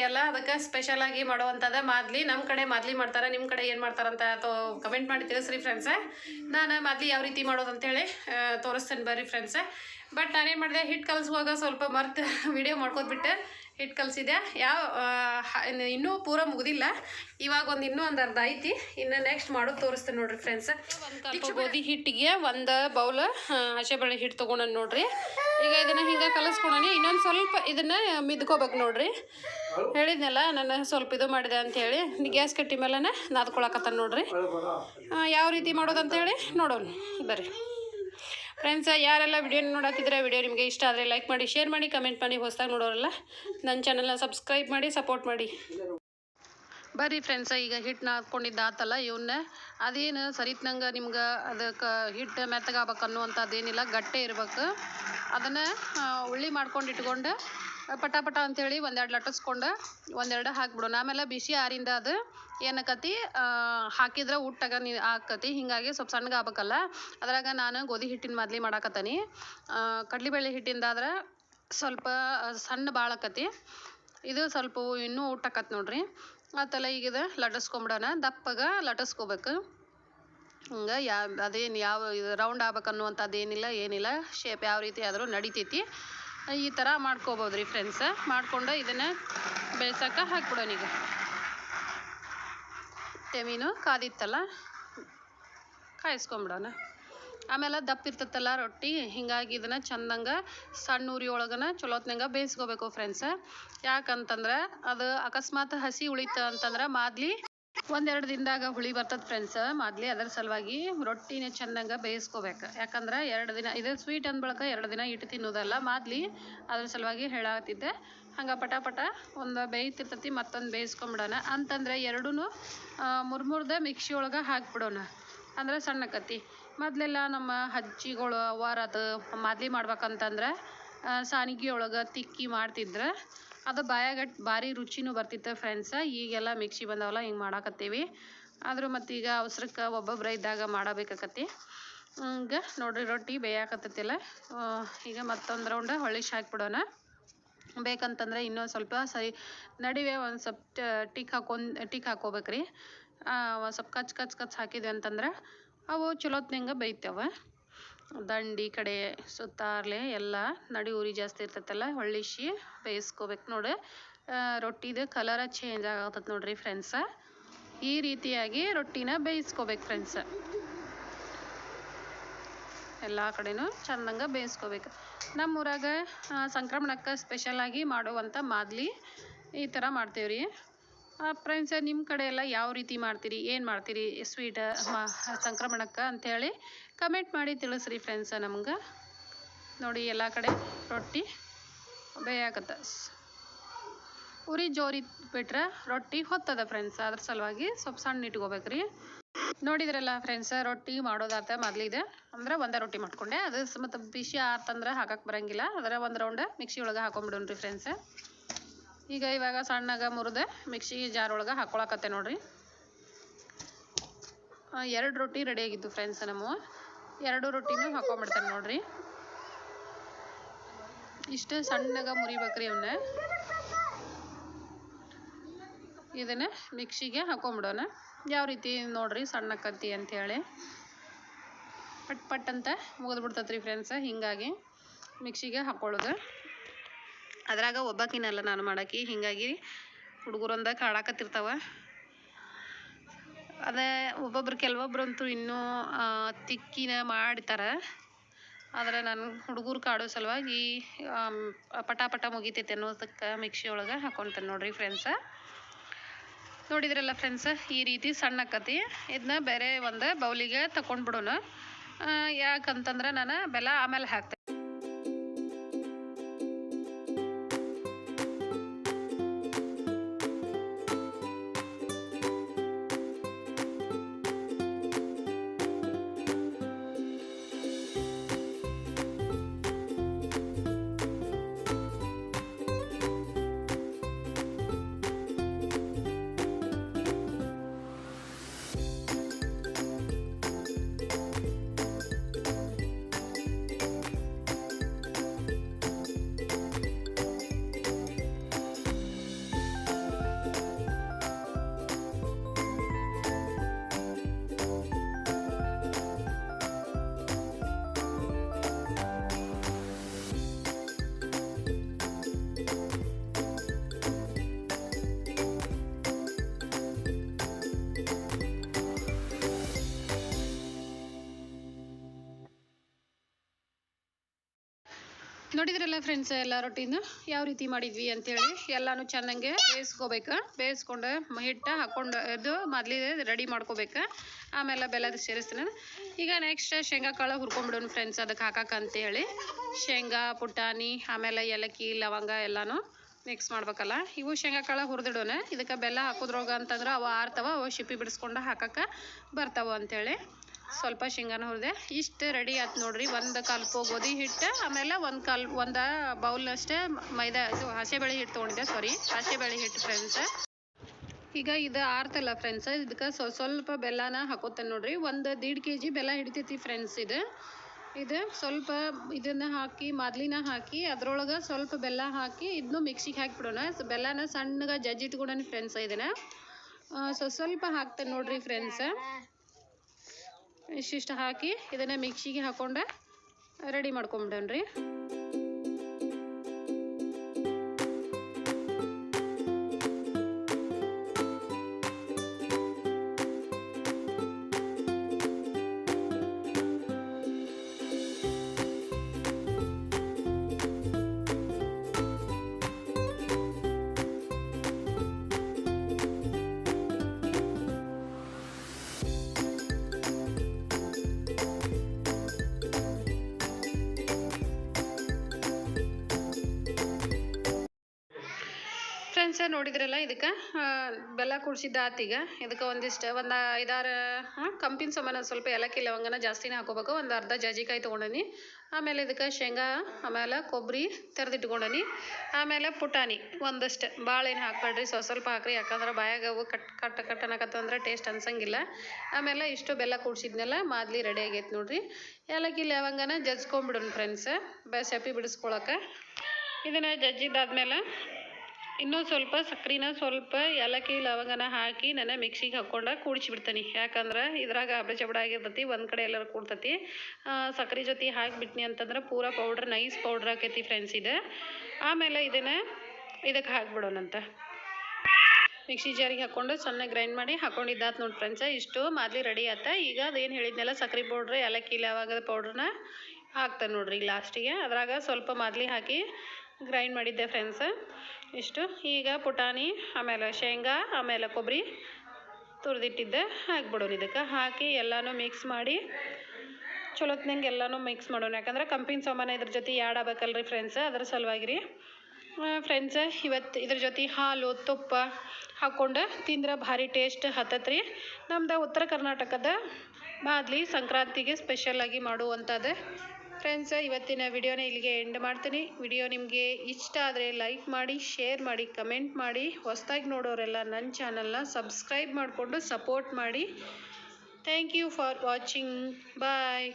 ಅಲ್ಲ ಅದಕ್ಕೆ ಸ್ಪೆಷಲ್ ಆಗಿ ಮಾಡುವಂಥದ್ದು ಮಾದ್ಲಿ. ನಮ್ಮ ಕಡೆ ಮಾದ್ಲಿ ಮಾಡ್ತಾರೆ ನಿಮ್ಮ ಕಡೆ ಏನು ಮಾಡ್ತಾರಂತ ತೋ ಕಮೆಂಟ್ ಮಾಡಿ ತಿಳಿಸ್ರಿ ಫ್ರೆಂಡ್ಸ ನಾನು ಮಾದ್ಲಿ ಯಾವ ರೀತಿ ಮಾಡೋದು ಅಂತೇಳಿ ತೋರಿಸ್ತೇನೆ ಬರ್ರಿ ಫ್ರೆಂಡ್ಸ ಬಟ್ ನಾನೇನು ಮಾಡಿದೆ ಹಿಟ್ಟು ಕಲಿಸುವಾಗ ಸ್ವಲ್ಪ ಮರ್ತು ವಿಡಿಯೋ ಮಾಡ್ಕೋದ್ಬಿಟ್ಟು ಹಿಟ್ಟು ಕಲಿಸಿದೆ ಯಾವ ಇನ್ನು- ಪೂರ ಮುಗಿದಿಲ್ಲ. ಇವಾಗ ಒಂದು ಇನ್ನೂ ಒಂದು ಅರ್ಧ ಐತಿ. ಇನ್ನು ನೆಕ್ಸ್ಟ್ ಮಾಡೋದು ತೋರಿಸ್ತೇನೆ ನೋಡ್ರಿ ಫ್ರೆಂಡ್ಸ್ ಗೋಧಿ ಹಿಟ್ಟಿಗೆ ಒಂದು ಬೌಲ್ ಹಸೆಬೇಳೆ ಹಿಟ್ಟು ತೊಗೊಂಡು ನೋಡ್ರಿ. ಈಗ ಇದನ್ನು ಹಿಂಗೆ ಕಲಿಸ್ಕೊಳನಿ ಇನ್ನೊಂದು ಸ್ವಲ್ಪ ಇದನ್ನು ಮಿದ್ಕೋಬೇಕು ನೋಡ್ರಿ. ಹೇಳಿದ್ನಲ್ಲ ನಾನು ಸ್ವಲ್ಪ ಇದು ಮಾಡಿದೆ ಹೇಳಿ ಗ್ಯಾಸ್ ಕಟ್ಟಿ ಮೇಲೆ ನಾದ್ಕೊಳಕತ್ತ ನೋಡ್ರಿ. ಯಾವ ರೀತಿ ಮಾಡೋದು ಅಂತ ಹೇಳಿ ನೋಡೋಣ, ಬರ್ರಿ. ಫ್ರೆಂಡ್ಸ್ ಯಾರೆಲ್ಲ ವಿಡಿಯೋ ನೋಡತ್ತಿದ್ರೆ ವಿಡಿಯೋ ನಿಮಗೆ ಇಷ್ಟ ಆದರೆ ಲೈಕ್ ಮಾಡಿ ಶೇರ್ ಮಾಡಿ ಕಮೆಂಟ್ ಮಾಡಿ, ಹೊಸದಾಗಿ ನೋಡೋರಲ್ಲ ನನ್ನ ಚಾನಲ್ನ ಸಬ್ಸ್ಕ್ರೈಬ್ ಮಾಡಿ ಸಪೋರ್ಟ್ ಮಾಡಿ. ಬರ್ರಿ ಫ್ರೆಂಡ್ಸ ಈಗ ಹಿಟ್ಟು ನಾದ್ಕೊಂಡಿದ್ದ ಆತಲ್ಲ ಇವನ್ನ ಅದೇನು ಸರಿತ್ನಂಗೆ ನಿಮ್ಗೆ ಅದಕ್ಕೆ ಹಿಟ್ಟು ಮೆತ್ತಗಾಗ್ಬೇಕು ಅನ್ನುವಂಥದ್ದೇನಿಲ್ಲ, ಗಟ್ಟೆ ಇರ್ಬೇಕು. ಅದನ್ನು ಉಳ್ಳಿ ಮಾಡ್ಕೊಂಡು ಇಟ್ಕೊಂಡು ಪಟ ಪಟ ಅಂತೇಳಿ ಒಂದೆರಡು ಲಟ್ಟಿಸ್ಕೊಂಡು ಒಂದೆರಡು ಹಾಕ್ಬಿಡೋಣ. ಆಮೇಲೆ ಬಿಸಿ ಆರಿಂದ ಅದು ಏನಕ್ಕತಿ ಹಾಕಿದ್ರೆ ಊಟಗ ನೀ ಆಕತಿ ಹೀಗಾಗಿ ಸ್ವಲ್ಪ ಸಣ್ಣಗೆ ಆಗ್ಬೇಕಲ್ಲ. ಅದ್ರಾಗ ನಾನು ಗೋಧಿ ಹಿಟ್ಟಿನ ಮೊದ್ಲಿ ಮಾಡಾಕತ್ತೀನಿ. ಕಡ್ಲಿಬೇಳೆ ಹಿಟ್ಟಿಂದಾದ್ರೆ ಸ್ವಲ್ಪ ಸಣ್ಣ ಭಾಳ ಆಕತಿ ಇದು ಸ್ವಲ್ಪ ಇನ್ನೂ ಊಟಕ್ಕತ್ ನೋಡ್ರಿ. ಆತಲ್ಲ ಈಗ ಇದು ಲಟ್ಟಿಸ್ಕೊಂಬಿಡೋಣ. ದಪ್ಪಗೆ ಲಟ್ಟಿಸ್ಕೋಬೇಕು. ಹಿಂಗೆ ಯಾವ ಅದೇನು ಯಾವ, ಇದು ರೌಂಡ್ ಆಗ್ಬೇಕು ಅನ್ನುವಂಥದ್ದು ಏನಿಲ್ಲ ಏನಿಲ್ಲ. ಶೇಪ್ ಯಾವ ರೀತಿ ಆದರೂ ನಡಿತೈತಿ. ಈ ಥರ ಮಾಡ್ಕೋಬೋದು ರೀ ಫ್ರೆಂಡ್ಸ ಮಾಡ್ಕೊಂಡು ಇದನ್ನು ಬೆಳ್ಸೋಕೆ ಹಾಕ್ಬಿಡೋಣ ಈಗ. ತೆಮೀನು ಕಾದಿತ್ತಲ್ಲ? ಕಾಯಿಸ್ಕೊಂಬಿಡೋಣ. ಆಮೇಲೆ ದಪ್ಪ ಇರ್ತೈತಲ್ಲ ರೊಟ್ಟಿ, ಹಿಂಗಾಗಿ ಇದನ್ನು ಚಂದಂಗೆ ಸಣ್ಣ ಉರಿ ಒಳಗನ ಚಲೋತ್ನಂಗೆ ಬೇಯಿಸ್ಕೋಬೇಕು ಫ್ರೆಂಡ್ಸ ಯಾಕಂತಂದ್ರೆ ಅದು ಅಕಸ್ಮಾತ್ ಹಸಿ ಉಳಿತ ಅಂತಂದ್ರೆ ಮಾದ್ಲಿ ಒಂದೆರಡು ದಿನದಾಗ ಹುಳಿ ಬರ್ತದೆ ಫ್ರೆಂಡ್ಸ್ ಮಾದ್ಲಿ ಅದರ ಸಲುವಾಗಿ ರೊಟ್ಟಿನ ಚೆನ್ನಾಗ ಬೇಯಿಸ್ಕೋಬೇಕು. ಯಾಕಂದ್ರೆ ಎರಡು ದಿನ, ಇದು ಸ್ವೀಟ್ ಅಂದ ಬಳಿಕ ಎರಡು ದಿನ ಇಟ್ಟು ತಿನ್ನೋದಲ್ಲ. ಮಾದ್ಲಿ ಅದ್ರ ಸಲುವಾಗಿ ಹೇಳತ್ತಿದ್ದೆ ಹಂಗೆ ಪಟ ಪಟ ಒಂದು ಬೇಯ್ತಿರ್ತೈತಿ, ಮತ್ತೊಂದು ಬೇಯಿಸ್ಕೊಂಬಿಡೋಣ. ಅಂತಂದ್ರೆ ಎರಡೂ ಮುರ್ಮುರ್ದೆ ಮಿಕ್ಸಿ ಒಳಗೆ ಹಾಕಿಬಿಡೋಣ. ಅಂದ್ರೆ ಸಣ್ಣಕತ್ತಿ ಮೊದಲೆಲ್ಲ ನಮ್ಮ ಅಜ್ಜಿಗಳು ಅವರದು ಮಾದಲಿ ಮಾಡ್ಬೇಕಂತಂದ್ರೆ ಸಾನಿಗೆ ಒಳಗೆ ತಿಕ್ಕಿ ಮಾಡ್ತಿದ್ರು. ಅದು ಬಾಯಾಗಟ್ ಭಾರಿ ರುಚಿನೂ ಬರ್ತಿತ್ತು ಫ್ರೆಂಡ್ಸ ಈಗೆಲ್ಲ ಮಿಕ್ಸಿ ಬಂದವಲ್ಲ ಹಿಂಗೆ ಮಾಡಾಕತ್ತೀವಿ. ಆದರೂ ಮತ್ತೀಗ ಅವಸರಕ್ಕೆ ಒಬ್ಬೊಬ್ಬರ ಇದ್ದಾಗ ಮಾಡಬೇಕಾಕತಿ ಹಿಂಗೆ ನೋಡ್ರಿ ರೊಟ್ಟಿ ಬೇಯಾಕತ್ತೈತಿಲ್ಲ. ಆ, ಈಗ ಮತ್ತೊಂದು ರೌಂಡ್ ಹೊಳ್ಳಿಶ್ ಹಾಕ್ಬಿಡೋಣ. ಬೇಕಂತಂದ್ರೆ ಇನ್ನೊಂದು ಸ್ವಲ್ಪ ಸರಿ ನಡುವೆ ಒಂದು ಸ್ವಲ್ಪ ಟೀಕ್ ಟಿಕ್ ಹಾಕೊಂಡ್ ಟಿಕ್ ಹಾಕೋಬೇಕ್ರಿ ಒಂದು ಸ್ವಲ್ಪ ಕಚ್ ಕಚ್ ಕಚ್ ಹಾಕಿದ್ವಿ ಅಂತಂದ್ರೆ ಅವು ಚಲೋತ್ನಂಗೆ ಬೇಯ್ತಾವೆ. ದಂಡಿ ಕಡೆ ಸುತ್ತಾರ್ಲೆ ಎಲ್ಲ ನಡಿ ಉರಿ ಜಾಸ್ತಿ ಇರ್ತೈತಲ್ಲ ಹೊಳ್ಳಿಸಿ ಬೇಯಿಸ್ಕೋಬೇಕು ನೋಡಿ. ರೊಟ್ಟಿದು ಕಲರ ಚೇಂಜ್ ಆಗತ್ತದ ನೋಡ್ರಿ ಫ್ರೆಂಡ್ಸ ಈ ರೀತಿಯಾಗಿ ರೊಟ್ಟಿನ ಬೇಯಿಸ್ಕೋಬೇಕು ಫ್ರೆಂಡ್ಸ ಎಲ್ಲ ಕಡೆನೂ ಚಂದಂಗೆ ಬೇಯಿಸ್ಕೋಬೇಕು. ನಮ್ಮೂರಾಗ ಸಂಕ್ರಮಣಕ್ಕೆ ಸ್ಪೆಷಲಾಗಿ ಮಾಡುವಂಥ ಮಾದಲಿ ಈ ಥರ ಮಾಡ್ತೀವಿ ರೀ ಫ್ರೆಂಡ್ಸ್ ನಿಮ್ಮ ಕಡೆ ಎಲ್ಲ ಯಾವ ರೀತಿ ಮಾಡ್ತೀರಿ? ಏನು ಮಾಡ್ತೀರಿ? ಸ್ವೀಟ್ ಸಂಕ್ರಮಣಕ್ಕೆ ಅಂಥೇಳಿ ಕಮೆಂಟ್ ಮಾಡಿ ತಿಳಿಸ್ರಿ ಫ್ರೆಂಡ್ಸ ನಮ್ಗೆ. ನೋಡಿ, ಎಲ್ಲ ಕಡೆ ರೊಟ್ಟಿ ಬೇಯಾಕತ್ತ ಉರಿ ಜೋರಿ ಬಿಟ್ರೆ ರೊಟ್ಟಿ ಹೊತ್ತದ ಫ್ರೆಂಡ್ಸ್ ಅದ್ರ ಸಲುವಾಗಿ ಸ್ವಲ್ಪ ಸಣ್ಣ ಇಟ್ಕೋಬೇಕ್ರಿ. ನೋಡಿದ್ರಲ್ಲ ಫ್ರೆಂಡ್ಸ್ ರೊಟ್ಟಿ ಮಾಡೋದಾತ ಮೊದಲಿದೆ. ಅಂದ್ರೆ ಒಂದೇ ರೊಟ್ಟಿ ಮಾಡ್ಕೊಂಡೆ. ಅದು ಮತ್ತು ಬಿಸಿ ಆತಂದ್ರೆ ಹಾಕಕ್ಕೆ ಬರಂಗಿಲ್ಲ. ಅದರ ಒಂದು ರೌಂಡ್ ಮಿಕ್ಸಿ ಒಳಗೆ ಹಾಕೊಂಬಿಡೋಣ್ರಿ ಫ್ರೆಂಡ್ಸ್ ಈಗ ಇವಾಗ ಸಣ್ಣಗೆ ಮುರಿದು ಮಿಕ್ಸಿ ಜಾರ್ ಒಳಗೆ ಹಾಕ್ಕೊಳಕತ್ತೆ ನೋಡ್ರಿ ಎರಡು ರೊಟ್ಟಿ ರೆಡಿ ಆಗಿದ್ದು ಫ್ರೆಂಡ್ಸ್ ನಮ್ಮ ಎರಡು ರೊಟ್ಟಿನೂ ಹಾಕೊಂಬಿಡ್ತೇನೆ ನೋಡ್ರಿ. ಇಷ್ಟು ಸಣ್ಣಗೆ ಮುರಿಬೇಕ್ರಿ ಅವನ್ನ ಇದನ್ನ ಮಿಕ್ಸಿಗೆ ಹಾಕೊಂಬಿಡೋಣ. ಯಾವ ರೀತಿ ನೋಡ್ರಿ ಸಣ್ಣ ಕತ್ತಿ ಅಂಥೇಳಿ ಪಟ್ ಪಟ್ ಅಂತ ಮುಗಿದ್ಬಿಡ್ತೈತ್ರಿ ಫ್ರೆಂಡ್ಸ್ ಹೀಗಾಗಿ ಮಿಕ್ಸಿಗೆ ಹಾಕೊಳ್ಳೋದು. ಅದ್ರಾಗ ಒಬ್ಬಾಕಿನಲ್ಲ ನಾನು ಮಾಡಾಕಿ, ಹೀಗಾಗಿ ಹುಡುಗರೊಂದ ಕಾಡಾಕತ್ತಿರ್ತಾವ. ಅದೇ ಒಬ್ಬೊಬ್ರು ಕೆಲವೊಬ್ರಂತೂ ಇನ್ನೂ ತಿಕ್ಕಿನ ಮಾಡ್ತಾರೆ. ಆದರೆ ನಾನು ಹುಡುಗರು ಕಾಡೋ ಸಲುವಾಗಿ ಪಟಾ ಪಟ ಮುಗಿತೈತೆ ಅನ್ನೋದಕ್ಕೆ ಮಿಕ್ಸಿ ಒಳಗೆ ಹಾಕೊತೇನೆ ನೋಡ್ರಿ ಫ್ರೆಂಡ್ಸ ನೋಡಿದ್ರಲ್ಲ ಫ್ರೆಂಡ್ಸ್ ಈ ರೀತಿ ಸಣ್ಣ ಕತಿ ಇದನ್ನ ಬೇರೆ ಒಂದು ಬೌಲಿಗೆ ತಗೊಂಡ್ಬಿಡೋಣ ಯಾಕಂತಂದ್ರೆ ನಾನು ಬೆಲ್ಲ ಆಮೇಲೆ ಹಾಕ್ತೆ ನೋಡಿದ್ರಲ್ಲ ಫ್ರೆಂಡ್ಸ್ ಎಲ್ಲ ರೊಟ್ಟಿನ? ಯಾವ ರೀತಿ ಮಾಡಿದ್ವಿ ಅಂತೇಳಿ? ಎಲ್ಲಾನು ಚೆನ್ನಾಗೆ ಬೇಯಿಸ್ಕೋಬೇಕು. ಬೇಯಿಸ್ಕೊಂಡು ಹಿಟ್ಟು ಹಾಕ್ಕೊಂಡು ಇದು ಮೊದಲೇ ರೆಡಿ ಮಾಡ್ಕೋಬೇಕು. ಆಮೇಲೆ ಬೆಲ್ಲದ ಸೇರಿಸ್ತೀನಿ. ಈಗ ನೆಕ್ಸ್ಟ್ ಶೇಂಗಾ ಕಾಳು ಹುರ್ಕೊಂಡ್ಬಿಡೋಣ ಫ್ರೆಂಡ್ಸ್ ಅದಕ್ಕೆ ಅಂತೇಳಿ. ಶೇಂಗಾ, ಪುಟಾಣಿ, ಆಮೇಲೆ ಏಲಕ್ಕಿ, ಲವಂಗ ಎಲ್ಲಾನು ಮಿಕ್ಸ್ ಮಾಡ್ಬೇಕಲ್ಲ. ಇವು ಶೇಂಗಾ ಕಾಳು ಹುರಿದಿಡೋಣ. ಇದಕ್ಕೆ ಬೆಲ್ಲ ಹಾಕೋದ್ರೊಳಗ ಅಂತಂದ್ರೆ ಅವು ಆರ್ತವ, ಅವು ಶಿಪ್ಪಿ ಬಿಡಿಸ್ಕೊಂಡು ಹಾಕಕ್ಕೆ ಬರ್ತಾವ ಅಂತೇಳಿ. ಸ್ವಲ್ಪ ಶೇಂಗಾನ ಹುರಿದೆ. ಇಷ್ಟು ರೆಡಿ ಆಯ್ತು ನೋಡ್ರಿ. ಒಂದು ಕಲ್ಪು ಗೋಧಿ ಹಿಟ್ಟು, ಆಮೇಲೆ ಒಂದು ಕಲ್, ಒಂದು ಬೌಲ್ನಷ್ಟೇ ಮೈದಾ, ಇದು ಹಸೆಬೇಳೆ ಹಿಟ್ಟು ತೊಗೊಂಡಿದ್ದೆ ಸಾರಿ ಹಸೆಬೇಳೆ ಹಿಟ್ಟು ಫ್ರೆಂಡ್ಸ್ ಈಗ ಇದು ಆರ್ತಲ್ಲ ಫ್ರೆಂಡ್ಸ್ ಇದಕ್ಕೆ ಸ್ವ ಸ್ವಲ್ಪ ಬೆಲ್ಲನ ಹಾಕೋತೇನೆ ನೋಡ್ರಿ. ಒಂದು ದೀಡ್ ಕೆ ಜಿ ಬೆಲ್ಲ ಹಿಡಿತೈತಿ ಫ್ರೆಂಡ್ಸ್ ಇದು. ಇದು ಸ್ವಲ್ಪ ಇದನ್ನು ಹಾಕಿ, ಮಾದ್ಲಿನ ಹಾಕಿ, ಅದರೊಳಗೆ ಸ್ವಲ್ಪ ಬೆಲ್ಲ ಹಾಕಿ ಇದನ್ನು ಮಿಕ್ಸಿಗೆ ಹಾಕಿಬಿಡೋಣ. ಸೊ ಬೆಲ್ಲನ ಸಣ್ಣಗೆ ಜಜ್ಜಿ ಇಟ್ಕೊಂಡೇನಿ ಫ್ರೆಂಡ್ಸ್ ಇದನ್ನು. ಸೊ ಸ್ವಲ್ಪ ಹಾಕ್ತೇನೆ ನೋಡ್ರಿ ಫ್ರೆಂಡ್ಸ್ ಇಷ್ಟಿಷ್ಟು ಹಾಕಿ ಇದನ್ನು ಮಿಕ್ಸಿಗೆ ಹಾಕೊಂಡು ರೆಡಿ ಮಾಡ್ಕೊಂಬಿಡೋಣ್ರಿ. ನೋಡಿದ್ರಲ್ಲ ಇದಕ್ಕೆ? ಬೆಲ್ಲ ಈಗ ಇದಕ್ಕೆ ಒಂದಿಷ್ಟು, ಒಂದು ಐದಾರು ಕಂಪಿನ ಸಮಾನ ಸ್ವಲ್ಪ ಏಲಕ್ಕಿ ಲವಂಗನ ಜಾಸ್ತಿನೇ ಹಾಕೋಬೇಕು. ಒಂದು ಅರ್ಧ ಜಾಜಿಕಾಯಿ ತೊಗೊಂಡನಿ. ಆಮೇಲೆ ಇದಕ್ಕೆ ಶೇಂಗಾ, ಆಮೇಲೆ ಕೊಬ್ಬರಿ ತೆರೆದಿಟ್ಕೊಂಡನಿ. ಆಮೇಲೆ ಪುಟಾಣಿ ಒಂದಷ್ಟು. ಭಾಳ ಏನು ಹಾಕ್ಬೇಡ್ರಿ, ಸ್ವಲ್ಪ ಸ್ವಲ್ಪ ಹಾಕ್ರಿ. ಯಾಕಂದ್ರೆ ಬಾಯಾಗ ಅವು ಕಟ್ ಕಟ್ ಕಟ್ ಅನ್ನಕತ್ತಂದ್ರೆ ಟೇಸ್ಟ್ ಅನ್ಸಂಗಿಲ್ಲ. ಆಮೇಲೆ ಇಷ್ಟು ಬೆಲ್ಲ ಕೂಡ್ಸಿದ್ನಲ್ಲ, ಮಾದಲಿ ರೆಡಿ ಆಗೈತೆ ನೋಡ್ರಿ. ಏಲಕ್ಕಿ ಲವಂಗನ ಜಜ್ಕೊಂಬಿಡೋಣ ಫ್ರೆಂಡ್ಸ್ ಬ ಸೆಪಿ ಬಿಡಿಸ್ಕೊಳಕ್ಕೆ. ಇದನ್ನು ಜಜ್ಜಿದ್ದಾದ್ಮೇಲೆ ಇನ್ನೂ ಸ್ವಲ್ಪ ಸಕ್ರಿನ ಸ್ವಲ್ಪ ಏಲಕ್ಕಿ, ಲವಂಗನ ಹಾಕಿ ನಾನು ಮಿಕ್ಸಿಗೆ ಹಾಕ್ಕೊಂಡು ಕೂಡಿಸ್ಬಿಡ್ತೀನಿ. ಯಾಕಂದ್ರೆ ಇದ್ರಾಗ ಹಬಡ ಚಬಡ ಆಗಿರ್ತೈತಿ, ಒಂದು ಕಡೆ ಎಲ್ಲರೂ ಕೂಡ್ತೈತಿ. ಸಕ್ಕರೆ ಜೊತೆ ಹಾಕಿಬಿಟ್ನಿ ಅಂತಂದ್ರೆ ಪೂರ ಪೌಡ್ರ್, ನೈಸ್ ಪೌಡ್ರ್ ಆಕೈತಿ ಫ್ರೆಂಡ್ಸ್ ಇದು. ಆಮೇಲೆ ಇದನ್ನು ಇದಕ್ಕೆ ಹಾಕ್ಬಿಡೋಣಂತ. ಮಿಕ್ಸಿ ಜಾರಿಗೆ ಹಾಕ್ಕೊಂಡು ಸಣ್ಣ ಗ್ರೈಂಡ್ ಮಾಡಿ ಹಾಕೊಂಡಿದ್ದಾತ್ ನೋಡಿ ಫ್ರೆಂಡ್ಸ್, ಇಷ್ಟು ಮಾದಲಿ ರೆಡಿ ಆತ. ಈಗ ಅದೇನು ಹೇಳಿದ್ನೆಲ್ಲ ಸಕ್ಕರೆ ಪೌಡ್ರ್, ಏಲಕ್ಕಿ, ಲವಂಗದ ಪೌಡ್ರನ್ನ ಹಾಕ್ತೇನೆ ನೋಡ್ರಿ ಲಾಸ್ಟಿಗೆ ಅದ್ರಾಗ ಸ್ವಲ್ಪ ಮಾದಲಿ ಹಾಕಿ ಗ್ರೈಂಡ್ ಮಾಡಿದ್ದೆ ಫ್ರೆಂಡ್ಸ್ ಇಷ್ಟು. ಈಗ ಪುಟಾಣಿ, ಆಮೇಲೆ ಶೇಂಗಾ, ಆಮೇಲೆ ಕೊಬ್ಬರಿ ತುರಿದಿಟ್ಟಿದ್ದೆ. ಹಾಕ್ಬಿಡೋಣ ಇದಕ್ಕೆ. ಹಾಕಿ ಎಲ್ಲನೂ ಮಿಕ್ಸ್ ಮಾಡಿ ಚಲೋತ್ನಂಗೆ ಎಲ್ಲನೂ ಮಿಕ್ಸ್ ಮಾಡೋಣ. ಯಾಕಂದ್ರೆ ಕಂಪಿನ ಸಾಮಾನು ಇದ್ರ ಜೊತೆ ಆಗ್ಬೇಕಲ್ರಿ ಫ್ರೆಂಡ್ಸ್ ಅದ್ರ ಸಲುವಾಗಿ ರೀ ಫ್ರೆಂಡ್ಸ್ ಇವತ್ತು ಇದ್ರ ಜೊತೆ ಹಾಲು, ತುಪ್ಪ ಹಾಕ್ಕೊಂಡು ತಿಂದ್ರೆ ಭಾರಿ ಟೇಸ್ಟ್ ಹತ್ತತ್ರಿ. ನಮ್ದು ಉತ್ತರ ಕರ್ನಾಟಕದ ಬಾದ್ಲಿ ಸಂಕ್ರಾಂತಿಗೆ ಸ್ಪೆಷಲಾಗಿ ಮಾಡುವಂಥದ್ದು ಫ್ರೆಂಡ್ಸ್ ಇವತ್ತಿನ ವಿಡಿಯೋನ ಇಲ್ಲಿಗೆ ಎಂಡ್ ಮಾಡ್ತೀನಿ. ವಿಡಿಯೋ ನಿಮಗೆ ಇಷ್ಟ ಆದರೆ ಲೈಕ್ ಮಾಡಿ ಶೇರ್ ಮಾಡಿ ಕಮೆಂಟ್ ಮಾಡಿ. ಹೊಸದಾಗಿ ನೋಡೋರೆಲ್ಲ ನನ್ನ ಚಾನಲ್ನ ಸಬ್ಸ್ಕ್ರೈಬ್ ಮಾಡಿಕೊಂಡು ಸಪೋರ್ಟ್ ಮಾಡಿ. Thank you for watching bye